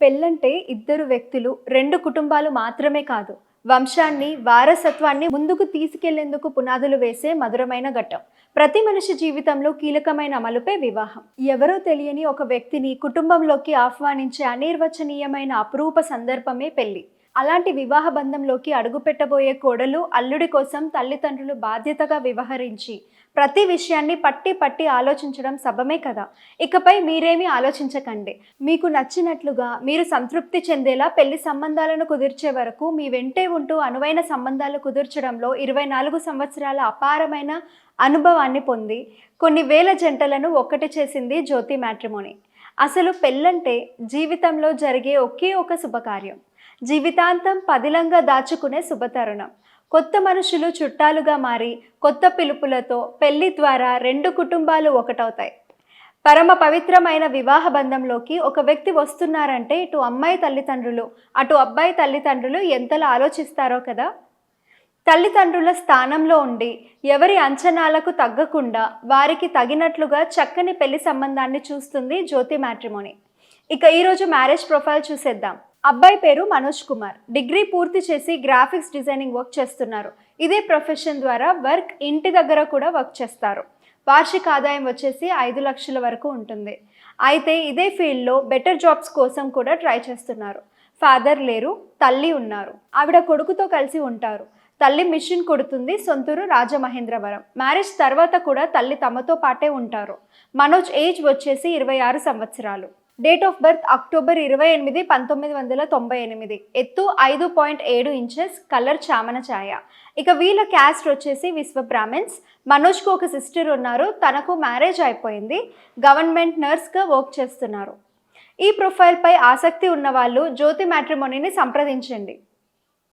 పెళ్ళంటే ఇద్దరు వ్యక్తులు రెండు కుటుంబాలు మాత్రమే కాదు. వంశాన్ని వారసత్వాన్ని ముందుకు తీసుకెళ్ళేందుకు పునాదులు వేసే మధురమైన ఘట్టం. ప్రతి మనిషి జీవితంలో కీలకమైన అమలుపే వివాహం. ఎవరో తెలియని ఒక వ్యక్తిని కుటుంబంలోకి ఆహ్వానించే అనిర్వచనీయమైన అపురూప సందర్భమే పెళ్ళి అలాంటి వివాహ బంధంలోకి అడుగుపెట్టబోయే కోడలు అల్లుడి కోసం తల్లిదండ్రులు బాధ్యతగా వ్యవహరించి ప్రతి విషయాన్ని పట్టి పట్టి ఆలోచించడం సబమే కదా. ఇకపై మీరేమీ ఆలోచించకండి. మీకు నచ్చినట్లుగా మీరు సంతృప్తి చెందేలా పెళ్ళి సంబంధాలను కుదిర్చే వరకు మీ వెంటే ఉంటూ అనువైన సంబంధాలు కుదిర్చడంలో ఇరవై నాలుగు సంవత్సరాల అపారమైన అనుభవాన్ని పొంది కొన్ని వేల జంటలను ఒక్కటి చేసింది జ్యోతి మ్యాట్రిమోని. అసలు పెళ్ళంటే జీవితంలో జరిగే ఒకే ఒక శుభకార్యం. జీవితాంతం పదిలంగా దాచుకునే శుభతరుణం. కొత్త మనుషులు చుట్టాలుగా మారి కొత్త పిలుపులతో పెళ్ళి ద్వారా రెండు కుటుంబాలు ఒకటవుతాయి. పరమ పవిత్రమైన వివాహ బంధంలోకి ఒక వ్యక్తి వస్తున్నారంటే ఇటు అమ్మాయి తల్లిదండ్రులు అటు అబ్బాయి తల్లిదండ్రులు ఎంతలా ఆలోచిస్తారో కదా? తల్లిదండ్రుల స్థానంలో ఉండి ఎవరి అంచనాలకు తగ్గకుండా వారికి తగినట్లుగా చక్కని పెళ్ళి సంబంధాన్ని చూస్తుంది జ్యోతి మ్యాట్రిమోని. ఇక ఈరోజు మ్యారేజ్ ప్రొఫైల్ చూసేద్దాం. అబ్బాయి పేరు మనోజ్ కుమార్. డిగ్రీ పూర్తి చేసి గ్రాఫిక్స్ డిజైనింగ్ వర్క్ చేస్తున్నారు. ఇదే ప్రొఫెషన్ ద్వారా వర్క్ ఇంటి దగ్గర కూడా వర్క్ చేస్తారు. వార్షిక ఆదాయం వచ్చేసి ఐదు లక్షల వరకు ఉంటుంది. అయితే ఇదే ఫీల్డ్లో బెటర్ జాబ్స్ కోసం కూడా ట్రై చేస్తున్నారు. ఫాదర్ లేరు తల్లి ఉన్నారు. ఆవిడ కొడుకుతో కలిసి ఉంటారు. తల్లి మిషన్ కొడుతుంది సొంతూరు రాజమహేంద్రవరం. మ్యారేజ్ తర్వాత కూడా తల్లి తమతో పాటే ఉంటారు. మనోజ్ ఏజ్ వచ్చేసి ఇరవై ఆరు సంవత్సరాలు. డేట్ ఆఫ్ బర్త్ అక్టోబర్ ఇరవై ఎనిమిది పంతొమ్మిది వందల తొంభై ఎనిమిది. ఎత్తు ఐదు పాయింట్ ఏడు ఇంచెస్ కలర్ చామన ఛాయ. ఇక వీళ్ళ క్యాస్ట్ వచ్చేసి విశ్వ బ్రాహ్మిన్స్ మనోజ్కు ఒక సిస్టర్ ఉన్నారు తనకు మ్యారేజ్ అయిపోయింది. గవర్నమెంట్ నర్స్గా వర్క్ చేస్తున్నారు. ఈ ప్రొఫైల్పై ఆసక్తి ఉన్నవాళ్ళు జ్యోతి మ్యాట్రిమోనీని సంప్రదించండి.